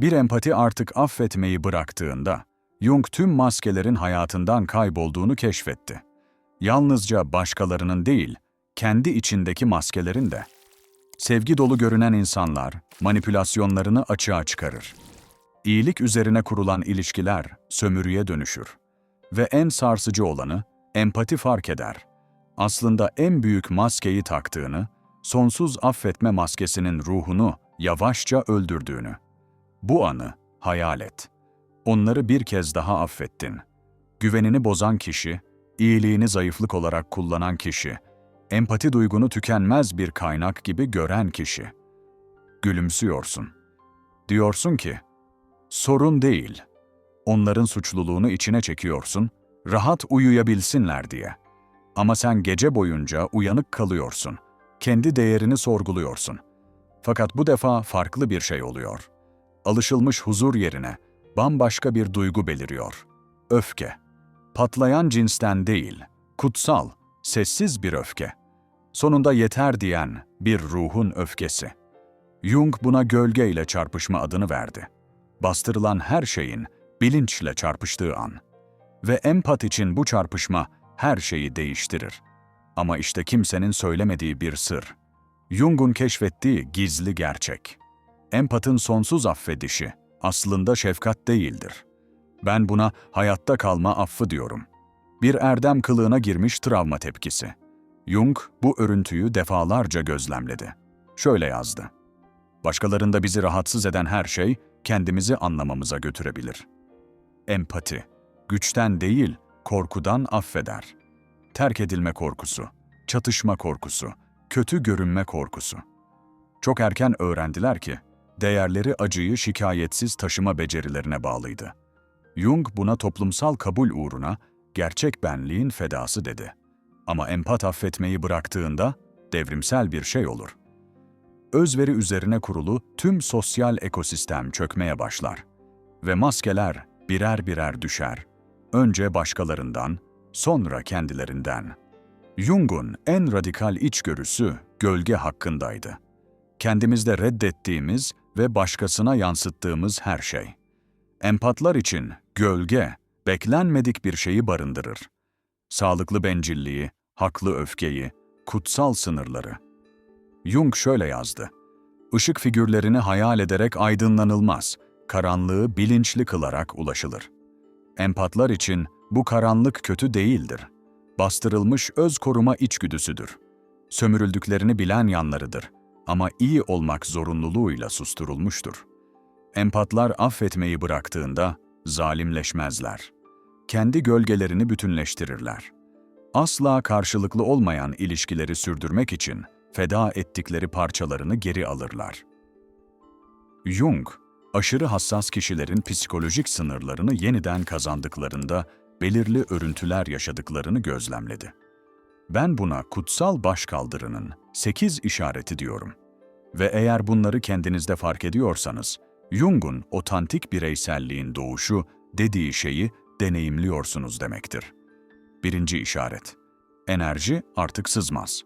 Bir empati artık affetmeyi bıraktığında, Jung tüm maskelerin hayatından kaybolduğunu keşfetti. Yalnızca başkalarının değil, kendi içindeki maskelerin de. Sevgi dolu görünen insanlar manipülasyonlarını açığa çıkarır. İyilik üzerine kurulan ilişkiler sömürüye dönüşür. Ve en sarsıcı olanı empati fark eder. Aslında en büyük maskeyi taktığını, sonsuz affetme maskesinin ruhunu yavaşça öldürdüğünü. Bu anı hayal et. Onları bir kez daha affettin. Güvenini bozan kişi, iyiliğini zayıflık olarak kullanan kişi, empati duygunu tükenmez bir kaynak gibi gören kişi. Gülümsüyorsun. Diyorsun ki, sorun değil. Onların suçluluğunu içine çekiyorsun, rahat uyuyabilsinler diye. Ama sen gece boyunca uyanık kalıyorsun. Kendi değerini sorguluyorsun. Fakat bu defa farklı bir şey oluyor. Alışılmış huzur yerine bambaşka bir duygu beliriyor. Öfke. Patlayan cinsten değil, kutsal, sessiz bir öfke. Sonunda yeter diyen bir ruhun öfkesi. Jung buna gölge ile çarpışma adını verdi. Bastırılan her şeyin bilinçle çarpıştığı an. Ve empat için bu çarpışma her şeyi değiştirir. Ama işte kimsenin söylemediği bir sır. Jung'un keşfettiği gizli gerçek. Empatın sonsuz affedişi aslında şefkat değildir. Ben buna hayatta kalma affı diyorum. Bir erdem kılığına girmiş travma tepkisi. Jung bu örüntüyü defalarca gözlemledi. Şöyle yazdı. Başkalarında bizi rahatsız eden her şey kendimizi anlamamıza götürebilir. Empati, güçten değil, korkudan affeder. Terk edilme korkusu, çatışma korkusu, kötü görünme korkusu. Çok erken öğrendiler ki, değerleri acıyı şikayetsiz taşıma becerilerine bağlıydı. Jung buna toplumsal kabul uğruna gerçek benliğin fedası dedi. Ama empat affetmeyi bıraktığında devrimsel bir şey olur. Özveri üzerine kurulu tüm sosyal ekosistem çökmeye başlar ve maskeler birer birer düşer. Önce başkalarından, sonra kendilerinden. Jung'un en radikal içgörüsü gölge hakkındaydı. Kendimizde reddettiğimiz ve başkasına yansıttığımız her şey. Empatlar için gölge, beklenmedik bir şeyi barındırır. Sağlıklı bencilliği, haklı öfkeyi, kutsal sınırları. Jung şöyle yazdı. Işık figürlerini hayal ederek aydınlanılmaz, karanlığı bilinçli kılarak ulaşılır. Empatlar için bu karanlık kötü değildir. Bastırılmış öz koruma içgüdüsüdür. Sömürüldüklerini bilen yanlarıdır ama iyi olmak zorunluluğuyla susturulmuştur. Empatlar affetmeyi bıraktığında zalimleşmezler. Kendi gölgelerini bütünleştirirler. Asla karşılıklı olmayan ilişkileri sürdürmek için feda ettikleri parçalarını geri alırlar. Jung, aşırı hassas kişilerin psikolojik sınırlarını yeniden kazandıklarında belirli örüntüler yaşadıklarını gözlemledi. Ben buna kutsal başkaldırının sekiz işareti diyorum. Ve eğer bunları kendinizde fark ediyorsanız, Jung'un otantik bireyselliğin doğuşu dediği şeyi deneyimliyorsunuz demektir. Birinci işaret. Enerji artık sızmaz.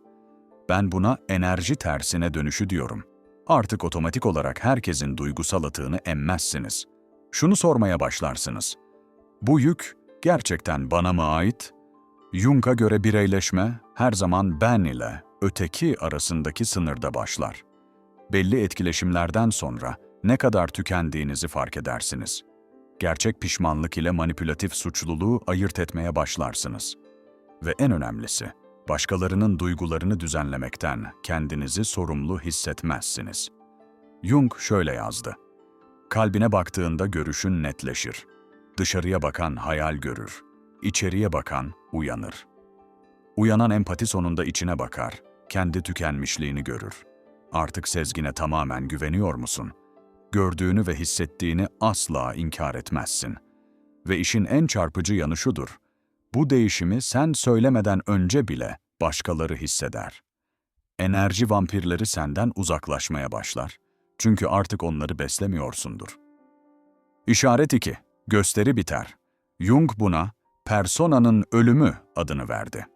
Ben buna enerji tersine dönüşü diyorum. Artık otomatik olarak herkesin duygusal atığını emmezsiniz. Şunu sormaya başlarsınız. Bu yük gerçekten bana mı ait? Jung'a göre bireyleşme her zaman ben ile öteki arasındaki sınırda başlar. Belli etkileşimlerden sonra ne kadar tükendiğinizi fark edersiniz. Gerçek pişmanlık ile manipülatif suçluluğu ayırt etmeye başlarsınız. Ve en önemlisi, başkalarının duygularını düzenlemekten kendinizi sorumlu hissetmezsiniz. Jung şöyle yazdı. Kalbine baktığında görüşün netleşir. Dışarıya bakan hayal görür. İçeriye bakan uyanır. Uyanan empati sonunda içine bakar. Kendi tükenmişliğini görür. Artık sezgine tamamen güveniyor musun? Gördüğünü ve hissettiğini asla inkar etmezsin. Ve işin en çarpıcı yanı şudur. Bu değişimi sen söylemeden önce bile başkaları hisseder. Enerji vampirleri senden uzaklaşmaya başlar. Çünkü artık onları beslemiyorsundur. İşaret 2. Gösteri biter. Jung buna personanın ölümü adını verdi.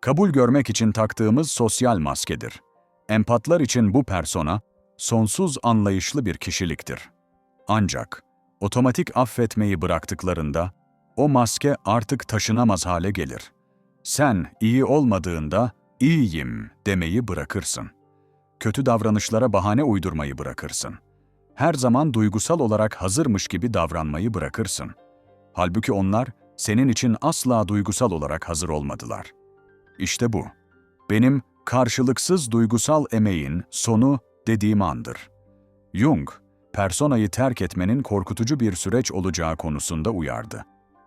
Kabul görmek için taktığımız sosyal maskedir. Empatlar için bu persona sonsuz anlayışlı bir kişiliktir. Ancak otomatik affetmeyi bıraktıklarında o maske artık taşınamaz hale gelir. Sen iyi olmadığında iyiyim demeyi bırakırsın. Kötü davranışlara bahane uydurmayı bırakırsın. Her zaman duygusal olarak hazırmış gibi davranmayı bırakırsın. Halbuki onlar senin için asla duygusal olarak hazır olmadılar. İşte bu. Benim karşılıksız duygusal emeğin sonu dediğim andır. Jung, personayı terk etmenin korkutucu bir süreç olacağı konusunda uyardı.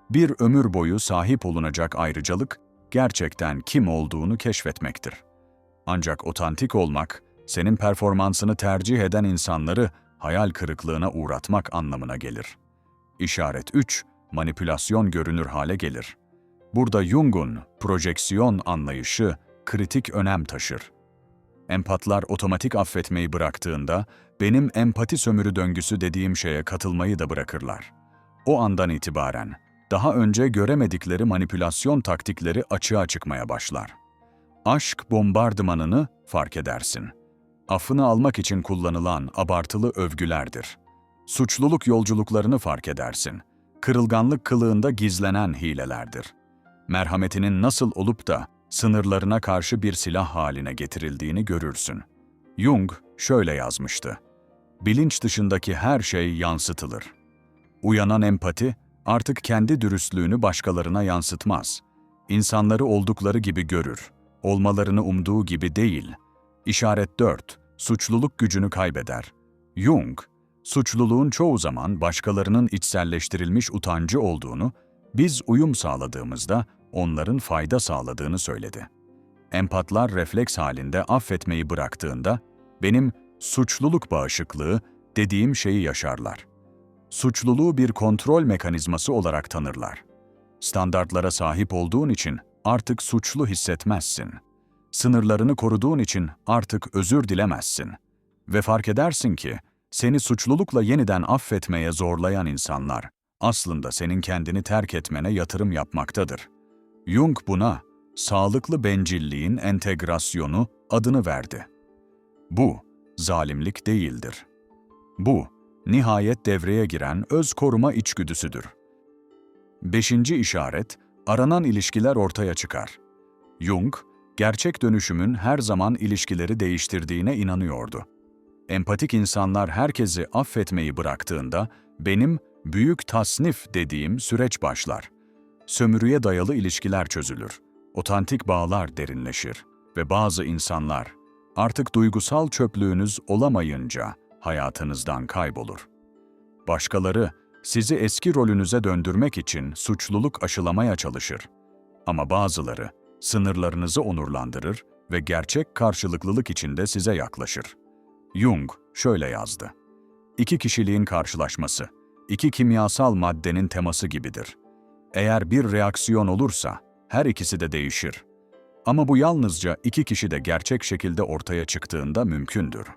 Bir ömür boyu sahip olunacak ayrıcalık, gerçekten kim olduğunu keşfetmektir. Ancak otantik olmak, senin performansını tercih eden insanları hayal kırıklığına uğratmak anlamına gelir. İşaret 3, manipülasyon görünür hale gelir. Burada Jung'un projeksiyon anlayışı kritik önem taşır. Empatlar otomatik affetmeyi bıraktığında, benim empati sömürü döngüsü dediğim şeye katılmayı da bırakırlar. O andan itibaren, daha önce göremedikleri manipülasyon taktikleri açığa çıkmaya başlar. Aşk bombardımanını fark edersin. Affını almak için kullanılan abartılı övgülerdir. Suçluluk yolculuklarını fark edersin. Kırılganlık kılığında gizlenen hilelerdir. Merhametinin nasıl olup da sınırlarına karşı bir silah haline getirildiğini görürsün. Jung şöyle yazmıştı. Bilinç dışındaki her şey yansıtılır. Uyanan empati artık kendi dürüstlüğünü başkalarına yansıtmaz. İnsanları oldukları gibi görür. Olmalarını umduğu gibi değil. İşaret 4. Suçluluk gücünü kaybeder. Jung, suçluluğun çoğu zaman başkalarının içselleştirilmiş utancı olduğunu, biz uyum sağladığımızda onların fayda sağladığını söyledi. Empatlar refleks halinde affetmeyi bıraktığında, benim suçluluk bağışıklığı dediğim şeyi yaşarlar. Suçluluğu bir kontrol mekanizması olarak tanırlar. Standartlara sahip olduğun için artık suçlu hissetmezsin. Sınırlarını koruduğun için artık özür dilemezsin. Ve fark edersin ki, seni suçlulukla yeniden affetmeye zorlayan insanlar, aslında senin kendini terk etmene yatırım yapmaktadır. Jung buna, sağlıklı bencilliğin entegrasyonu adını verdi. Bu, zalimlik değildir. Bu, nihayet devreye giren öz koruma içgüdüsüdür. Beşinci işaret, aranan ilişkiler ortaya çıkar. Jung, gerçek dönüşümün her zaman ilişkileri değiştirdiğine inanıyordu. Empatik insanlar herkesi affetmeyi bıraktığında, benim büyük tasnif dediğim süreç başlar. Sömürüye dayalı ilişkiler çözülür, otantik bağlar derinleşir ve bazı insanlar artık duygusal çöplüğünüz olamayınca hayatınızdan kaybolur. Başkaları sizi eski rolünüze döndürmek için suçluluk aşılamaya çalışır. Ama bazıları sınırlarınızı onurlandırır ve gerçek karşılıklılık içinde size yaklaşır. Jung şöyle yazdı. İki kişiliğin karşılaşması, iki kimyasal maddenin teması gibidir. Eğer bir reaksiyon olursa her ikisi de değişir. Ama bu yalnızca iki kişi de gerçek şekilde ortaya çıktığında mümkündür.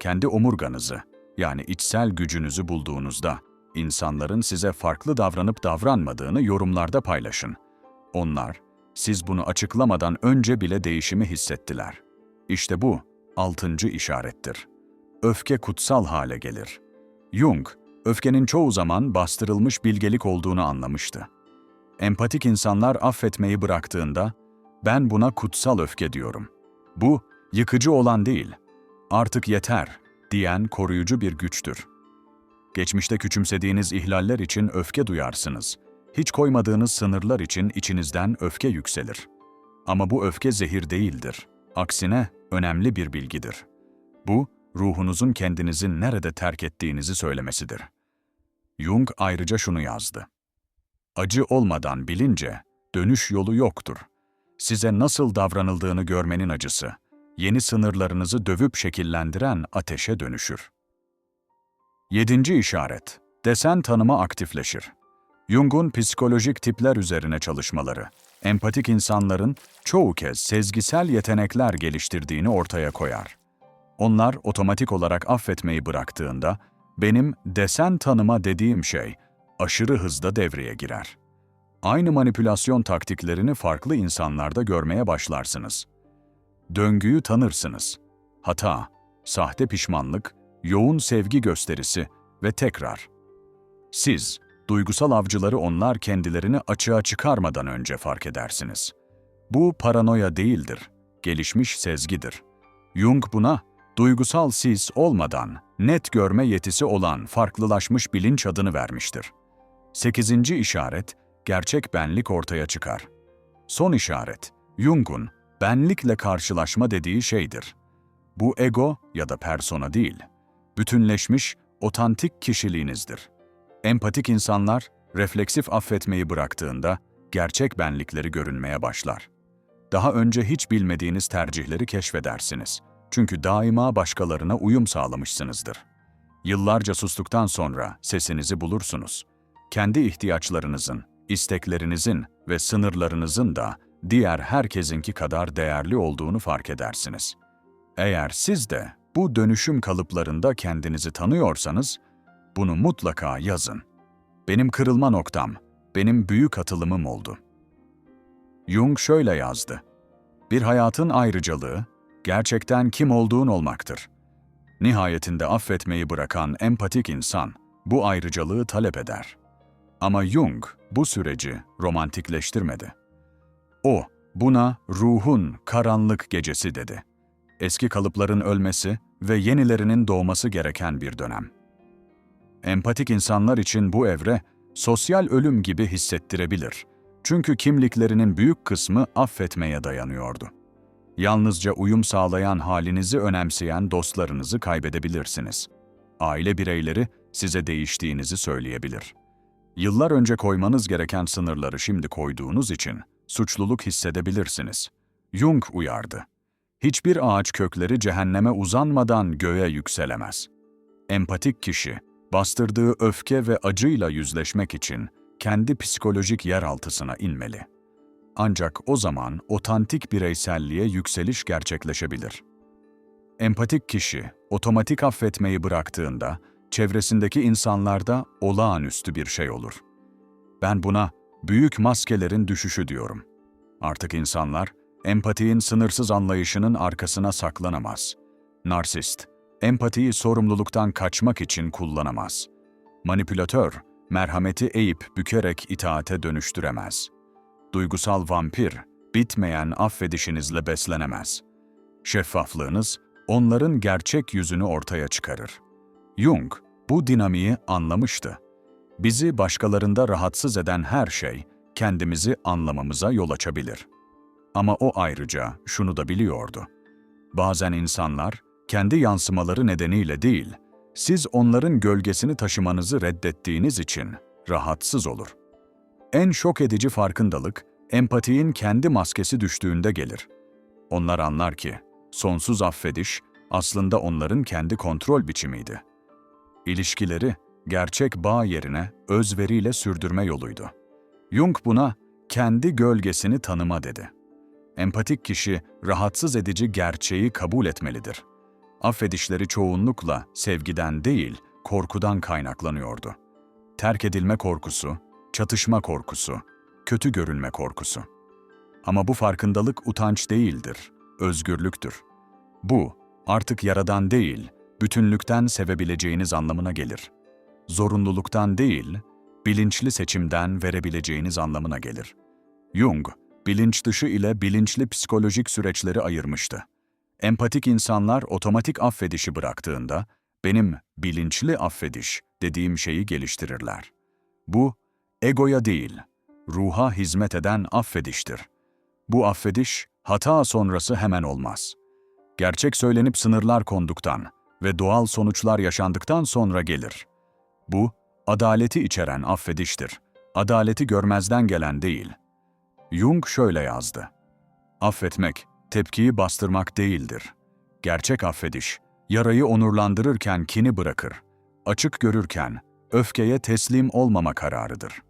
Kendi omurganızı, yani içsel gücünüzü bulduğunuzda, insanların size farklı davranıp davranmadığını yorumlarda paylaşın. Onlar, siz bunu açıklamadan önce bile değişimi hissettiler. İşte bu, altıncı işarettir. Öfke kutsal hale gelir. Jung, öfkenin çoğu zaman bastırılmış bilgelik olduğunu anlamıştı. Empatik insanlar affetmeyi bıraktığında, ben buna kutsal öfke diyorum. Bu, yıkıcı olan değil, artık yeter diyen koruyucu bir güçtür. Geçmişte küçümsediğiniz ihlaller için öfke duyarsınız. Hiç koymadığınız sınırlar için içinizden öfke yükselir. Ama bu öfke zehir değildir. Aksine önemli bir bilgidir. Bu, ruhunuzun kendinizi nerede terk ettiğinizi söylemesidir. Jung ayrıca şunu yazdı. Acı olmadan bilince dönüş yolu yoktur. Size nasıl davranıldığını görmenin acısı, yeni sınırlarınızı dövüp şekillendiren ateşe dönüşür. Yedinci işaret, desen tanıma aktifleşir. Jung'un psikolojik tipler üzerine çalışmaları, empatik insanların çoğu kez sezgisel yetenekler geliştirdiğini ortaya koyar. Onlar otomatik olarak affetmeyi bıraktığında, benim desen tanıma dediğim şey aşırı hızda devreye girer. Aynı manipülasyon taktiklerini farklı insanlarda görmeye başlarsınız. Döngüyü tanırsınız. Hata, sahte pişmanlık, yoğun sevgi gösterisi ve tekrar. Siz, duygusal avcıları onlar kendilerini açığa çıkarmadan önce fark edersiniz. Bu paranoya değildir, gelişmiş sezgidir. Jung buna duygusal siz olmadan net görme yetisi olan farklılaşmış bilinç adını vermiştir. Sekizinci işaret, gerçek benlik ortaya çıkar. Son işaret, Jung'un benlikle karşılaşma dediği şeydir. Bu ego ya da persona değil, bütünleşmiş, otantik kişiliğinizdir. Empatik insanlar, refleksif affetmeyi bıraktığında gerçek benlikleri görünmeye başlar. Daha önce hiç bilmediğiniz tercihleri keşfedersiniz. Çünkü daima başkalarına uyum sağlamışsınızdır. Yıllarca sustuktan sonra sesinizi bulursunuz. Kendi ihtiyaçlarınızın, isteklerinizin ve sınırlarınızın da diğer herkesinki kadar değerli olduğunu fark edersiniz. Eğer siz de bu dönüşüm kalıplarında kendinizi tanıyorsanız, bunu mutlaka yazın. Benim kırılma noktam, benim büyük atılımım oldu. Jung şöyle yazdı. Bir hayatın ayrıcalığı, gerçekten kim olduğun olmaktır. Nihayetinde affetmeyi bırakan empatik insan, bu ayrıcalığı talep eder. Ama Jung bu süreci romantikleştirmedi. O, buna ruhun karanlık gecesi dedi. Eski kalıpların ölmesi ve yenilerinin doğması gereken bir dönem. Empatik insanlar için bu evre, sosyal ölüm gibi hissettirebilir. Çünkü kimliklerinin büyük kısmı affetmeye dayanıyordu. Yalnızca uyum sağlayan halinizi önemseyen dostlarınızı kaybedebilirsiniz. Aile bireyleri size değiştiğinizi söyleyebilir. Yıllar önce koymanız gereken sınırları şimdi koyduğunuz için suçluluk hissedebilirsiniz. Jung uyardı. Hiçbir ağaç kökleri cehenneme uzanmadan göğe yükselemez. Empatik kişi, bastırdığı öfke ve acıyla yüzleşmek için kendi psikolojik yeraltısına inmeli. Ancak o zaman otantik bireyselliğe yükseliş gerçekleşebilir. Empatik kişi, otomatik affetmeyi bıraktığında, çevresindeki insanlarda olağanüstü bir şey olur. Ben buna büyük maskelerin düşüşü diyorum. Artık insanlar, empatiğin sınırsız anlayışının arkasına saklanamaz. Narsist, empatiyi sorumluluktan kaçmak için kullanamaz. Manipülatör, merhameti eğip bükerek itaate dönüştüremez. Duygusal vampir, bitmeyen affedişinizle beslenemez. Şeffaflığınız, onların gerçek yüzünü ortaya çıkarır. Jung, bu dinamiği anlamıştı. Bizi başkalarında rahatsız eden her şey, kendimizi anlamamıza yol açabilir. Ama o ayrıca şunu da biliyordu. Bazen insanlar, kendi yansımaları nedeniyle değil, siz onların gölgesini taşımanızı reddettiğiniz için rahatsız olur. En şok edici farkındalık, empatiğin kendi maskesi düştüğünde gelir. Onlar anlar ki, sonsuz affediş aslında onların kendi kontrol biçimiydi. İlişkileri, gerçek bağ yerine özveriyle sürdürme yoluydu. Jung buna kendi gölgesini tanıma dedi. Empatik kişi rahatsız edici gerçeği kabul etmelidir. Affedişleri çoğunlukla sevgiden değil, korkudan kaynaklanıyordu. Terk edilme korkusu, çatışma korkusu, kötü görünme korkusu. Ama bu farkındalık utanç değildir, özgürlüktür. Bu, artık yaradan değil, bütünlükten sevebileceğiniz anlamına gelir. Zorunluluktan değil, bilinçli seçimden verebileceğiniz anlamına gelir. Jung, bilinç dışı ile bilinçli psikolojik süreçleri ayırmıştı. Empatik insanlar otomatik affedişi bıraktığında, benim bilinçli affediş dediğim şeyi geliştirirler. Bu, egoya değil, ruha hizmet eden affediştir. Bu affediş, hata sonrası hemen olmaz. Gerçek söylenip sınırlar konduktan ve doğal sonuçlar yaşandıktan sonra gelir. Bu, adaleti içeren affediştir. Adaleti görmezden gelen değil. Jung şöyle yazdı. Affetmek, tepkiyi bastırmak değildir. Gerçek affediş, yarayı onurlandırırken kini bırakır. Açık görürken, öfkeye teslim olmama kararıdır.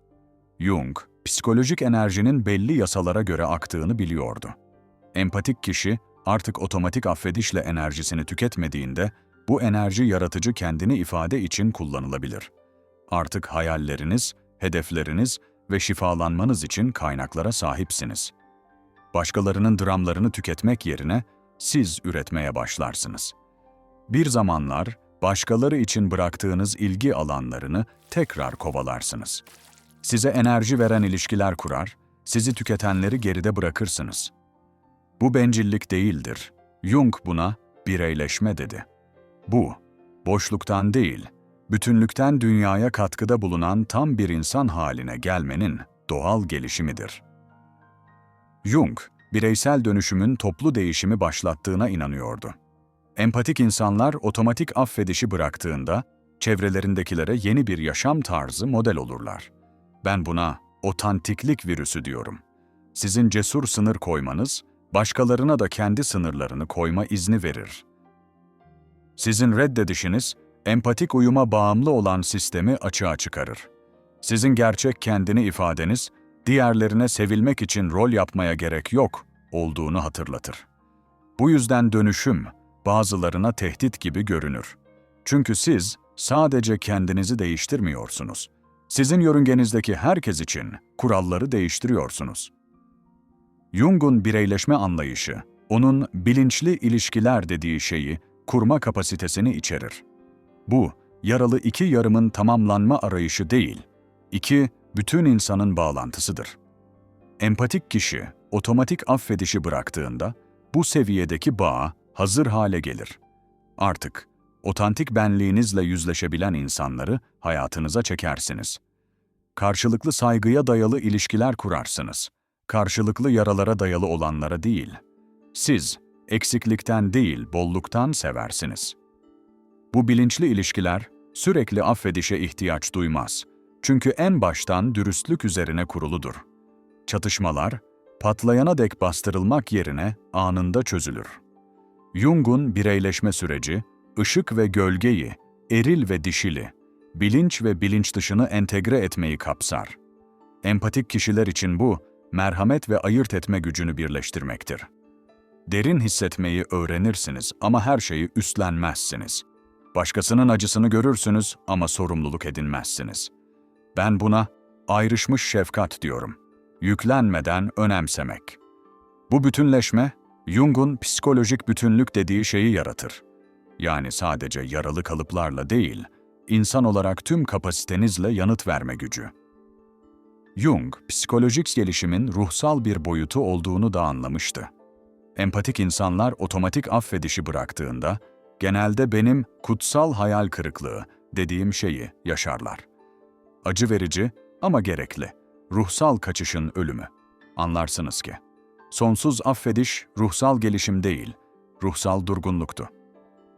Jung, psikolojik enerjinin belli yasalara göre aktığını biliyordu. Empatik kişi artık otomatik affedişle enerjisini tüketmediğinde bu enerji yaratıcı kendini ifade için kullanılabilir. Artık hayalleriniz, hedefleriniz ve şifalanmanız için kaynaklara sahipsiniz. Başkalarının dramlarını tüketmek yerine siz üretmeye başlarsınız. Bir zamanlar başkaları için bıraktığınız ilgi alanlarını tekrar kovalarsınız. Size enerji veren ilişkiler kurar, sizi tüketenleri geride bırakırsınız. Bu bencillik değildir. Jung buna bireyleşme dedi. Bu, boşluktan değil, bütünlükten dünyaya katkıda bulunan tam bir insan haline gelmenin doğal gelişimidir. Jung, bireysel dönüşümün toplu değişimi başlattığına inanıyordu. Empatik insanlar otomatik affedişi bıraktığında, çevrelerindekilere yeni bir yaşam tarzı model olurlar. Ben buna otantiklik virüsü diyorum. Sizin cesur sınır koymanız, başkalarına da kendi sınırlarını koyma izni verir. Sizin reddedişiniz, empatik uyuma bağımlı olan sistemi açığa çıkarır. Sizin gerçek kendini ifadeniz, diğerlerine sevilmek için rol yapmaya gerek yok olduğunu hatırlatır. Bu yüzden dönüşüm bazılarına tehdit gibi görünür. Çünkü siz sadece kendinizi değiştirmiyorsunuz. Sizin yörüngenizdeki herkes için kuralları değiştiriyorsunuz. Jung'un bireyleşme anlayışı, onun bilinçli ilişkiler dediği şeyi kurma kapasitesini içerir. Bu, yaralı iki yarımın tamamlanma arayışı değil, iki, bütün insanın bağlantısıdır. Empatik kişi, otomatik affedişi bıraktığında, bu seviyedeki bağ hazır hale gelir. Artık, otantik benliğinizle yüzleşebilen insanları hayatınıza çekersiniz. Karşılıklı saygıya dayalı ilişkiler kurarsınız. Karşılıklı yaralara dayalı olanlara değil. Siz, eksiklikten değil, bolluktan seversiniz. Bu bilinçli ilişkiler, sürekli affedişe ihtiyaç duymaz. Çünkü en baştan dürüstlük üzerine kuruludur. Çatışmalar, patlayana dek bastırılmak yerine anında çözülür. Jung'un bireyleşme süreci, ışık ve gölgeyi, eril ve dişili, bilinç ve bilinç dışını entegre etmeyi kapsar. Empatik kişiler için bu, merhamet ve ayırt etme gücünü birleştirmektir. Derin hissetmeyi öğrenirsiniz ama her şeyi üstlenmezsiniz. Başkasının acısını görürsünüz ama sorumluluk edinmezsiniz. Ben buna ayrışmış şefkat diyorum. Yüklenmeden önemsemek. Bu bütünleşme, Jung'un psikolojik bütünlük dediği şeyi yaratır. Yani sadece yaralı kalıplarla değil, insan olarak tüm kapasitenizle yanıt verme gücü. Jung, psikolojik gelişimin ruhsal bir boyutu olduğunu da anlamıştı. Empatik insanlar otomatik affedişi bıraktığında, genelde benim kutsal hayal kırıklığı dediğim şeyi yaşarlar. Acı verici ama gerekli. Ruhsal kaçışın ölümü. Anlarsınız ki. Sonsuz affediş ruhsal gelişim değil, ruhsal durgunluktu.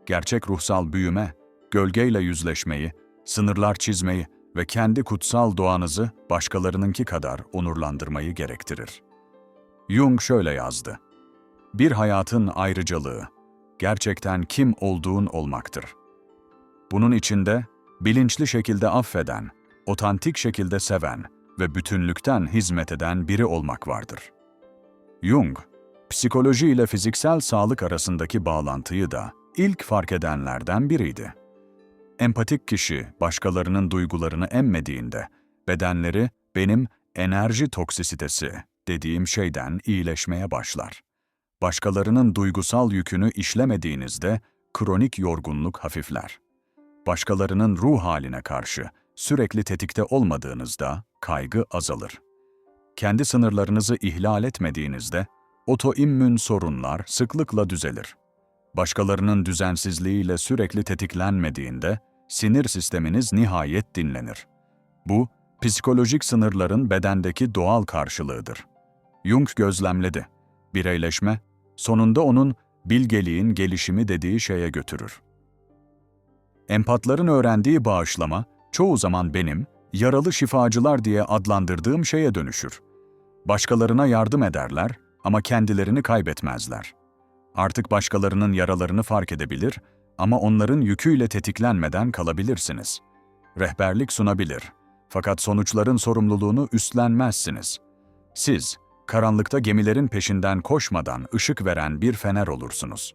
Gerçek ruhsal büyüme, gölgeyle yüzleşmeyi, sınırlar çizmeyi ve kendi kutsal doğanızı başkalarınınki kadar onurlandırmayı gerektirir. Jung şöyle yazdı. Bir hayatın ayrıcalığı, gerçekten kim olduğun olmaktır. Bunun içinde bilinçli şekilde affeden, otantik şekilde seven ve bütünlükten hizmet eden biri olmak vardır. Jung, psikoloji ile fiziksel sağlık arasındaki bağlantıyı da ilk fark edenlerden biriydi. Empatik kişi başkalarının duygularını emmediğinde bedenleri benim enerji toksisitesi dediğim şeyden iyileşmeye başlar. Başkalarının duygusal yükünü işlemediğinizde kronik yorgunluk hafifler. Başkalarının ruh haline karşı sürekli tetikte olmadığınızda kaygı azalır. Kendi sınırlarınızı ihlal etmediğinizde otoimmün sorunlar sıklıkla düzelir. Başkalarının düzensizliğiyle sürekli tetiklenmediğinde sinir sisteminiz nihayet dinlenir. Bu, psikolojik sınırların bedendeki doğal karşılığıdır. Jung gözlemledi. Bireyleşme, sonunda onun bilgeliğin gelişimi dediği şeye götürür. Empatların öğrendiği bağışlama, çoğu zaman benim, yaralı şifacılar diye adlandırdığım şeye dönüşür. Başkalarına yardım ederler ama kendilerini kaybetmezler. Artık başkalarının yaralarını fark edebilir ama onların yüküyle tetiklenmeden kalabilirsiniz. Rehberlik sunabilir fakat sonuçların sorumluluğunu üstlenmezsiniz. Siz, karanlıkta gemilerin peşinden koşmadan ışık veren bir fener olursunuz.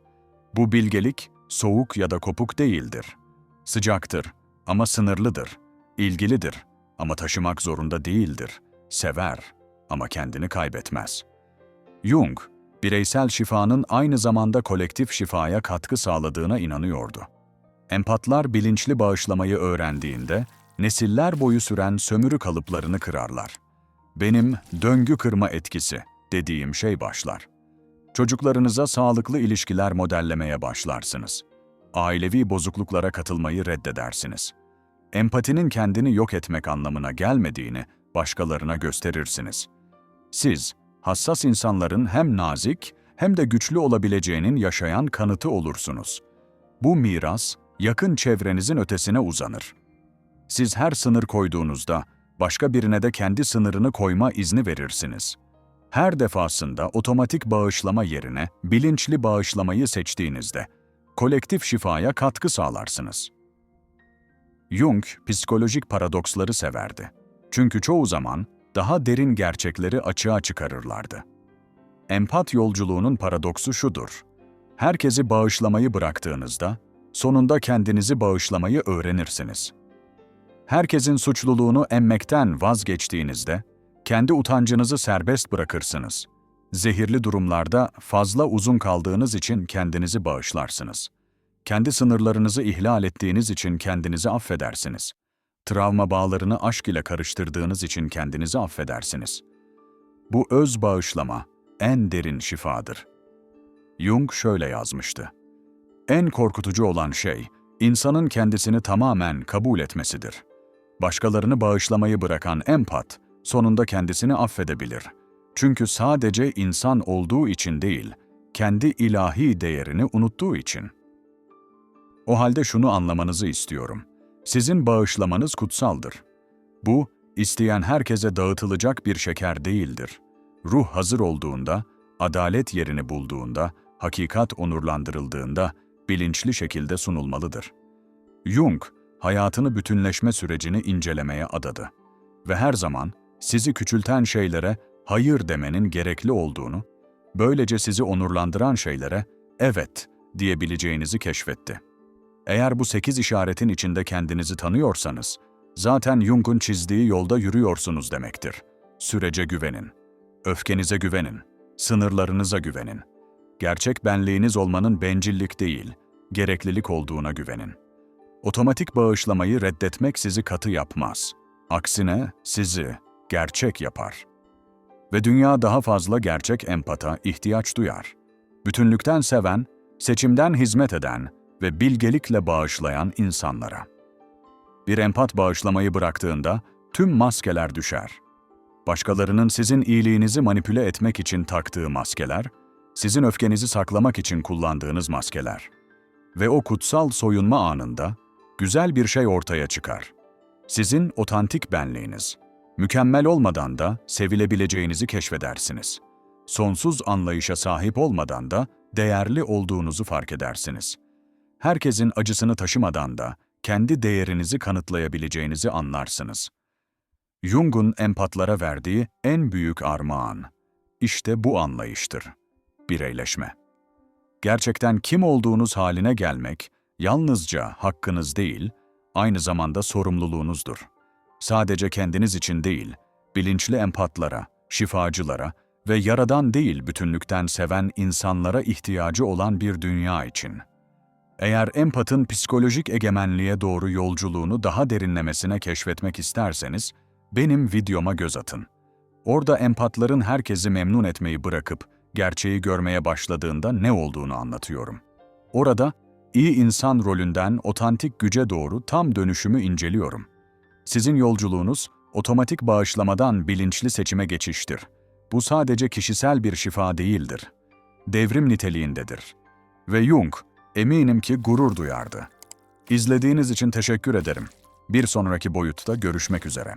Bu bilgelik, soğuk ya da kopuk değildir. Sıcaktır ama sınırlıdır. İlgilidir ama taşımak zorunda değildir. Sever ama kendini kaybetmez. Jung, bireysel şifanın aynı zamanda kolektif şifaya katkı sağladığına inanıyordu. Empatlar bilinçli bağışlamayı öğrendiğinde nesiller boyu süren sömürü kalıplarını kırarlar. Benim döngü kırma etkisi dediğim şey başlar. Çocuklarınıza sağlıklı ilişkiler modellemeye başlarsınız. Ailevi bozukluklara katılmayı reddedersiniz. Empatinin kendini yok etmek anlamına gelmediğini başkalarına gösterirsiniz. Siz, hassas insanların hem nazik hem de güçlü olabileceğinin yaşayan kanıtı olursunuz. Bu miras, yakın çevrenizin ötesine uzanır. Siz her sınır koyduğunuzda, başka birine de kendi sınırını koyma izni verirsiniz. Her defasında otomatik bağışlama yerine bilinçli bağışlamayı seçtiğinizde, kolektif şifaya katkı sağlarsınız. Jung, psikolojik paradoksları severdi. Çünkü çoğu zaman daha derin gerçekleri açığa çıkarırlardı. Empat yolculuğunun paradoksu şudur. Herkesi bağışlamayı bıraktığınızda, sonunda kendinizi bağışlamayı öğrenirsiniz. Herkesin suçluluğunu emmekten vazgeçtiğinizde, kendi utancınızı serbest bırakırsınız. Zehirli durumlarda fazla uzun kaldığınız için kendinizi bağışlarsınız. Kendi sınırlarınızı ihlal ettiğiniz için kendinizi affedersiniz. Travma bağlarını aşk ile karıştırdığınız için kendinizi affedersiniz. Bu öz bağışlama en derin şifadır. Jung şöyle yazmıştı. En korkutucu olan şey, insanın kendisini tamamen kabul etmesidir. Başkalarını bağışlamayı bırakan empat, sonunda kendisini affedebilir. Çünkü sadece insan olduğu için değil, kendi ilahi değerini unuttuğu için. O halde şunu anlamanızı istiyorum. Sizin bağışlamanız kutsaldır. Bu, isteyen herkese dağıtılacak bir şeker değildir. Ruh hazır olduğunda, adalet yerini bulduğunda, hakikat onurlandırıldığında bilinçli şekilde sunulmalıdır. Jung, hayatını bütünleşme sürecini incelemeye adadı ve her zaman sizi küçülten şeylere hayır demenin gerekli olduğunu, böylece sizi onurlandıran şeylere evet diyebileceğinizi keşfetti. Eğer bu sekiz işaretin içinde kendinizi tanıyorsanız, zaten Jung'un çizdiği yolda yürüyorsunuz demektir. Sürece güvenin. Öfkenize güvenin. Sınırlarınıza güvenin. Gerçek benliğiniz olmanın bencillik değil, gereklilik olduğuna güvenin. Otomatik bağışlamayı reddetmek sizi katı yapmaz. Aksine sizi gerçek yapar. Ve dünya daha fazla gerçek empata ihtiyaç duyar. Bütünlükten seven, seçimden hizmet eden ve bilgelikle bağışlayan insanlara. Bir empat bağışlamayı bıraktığında tüm maskeler düşer. Başkalarının sizin iyiliğinizi manipüle etmek için taktığı maskeler, sizin öfkenizi saklamak için kullandığınız maskeler. Ve o kutsal soyunma anında güzel bir şey ortaya çıkar. Sizin otantik benliğiniz. Mükemmel olmadan da sevilebileceğinizi keşfedersiniz. Sonsuz anlayışa sahip olmadan da değerli olduğunuzu fark edersiniz. Herkesin acısını taşımadan da kendi değerinizi kanıtlayabileceğinizi anlarsınız. Jung'un empatlara verdiği en büyük armağan. İşte bu anlayıştır. Bireyleşme. Gerçekten kim olduğunuz haline gelmek, yalnızca hakkınız değil, aynı zamanda sorumluluğunuzdur. Sadece kendiniz için değil, bilinçli empatlara, şifacılara ve yaradan değil bütünlükten seven insanlara ihtiyacı olan bir dünya için. Eğer empatın psikolojik egemenliğe doğru yolculuğunu daha derinlemesine keşfetmek isterseniz, benim videoma göz atın. Orada empatların herkesi memnun etmeyi bırakıp gerçeği görmeye başladığında ne olduğunu anlatıyorum. Orada iyi insan rolünden otantik güce doğru tam dönüşümü inceliyorum. Sizin yolculuğunuz otomatik bağışlamadan bilinçli seçime geçiştir. Bu sadece kişisel bir şifa değildir. Devrim niteliğindedir. Ve Jung, eminim ki gurur duyardı. İzlediğiniz için teşekkür ederim. Bir sonraki boyutta görüşmek üzere.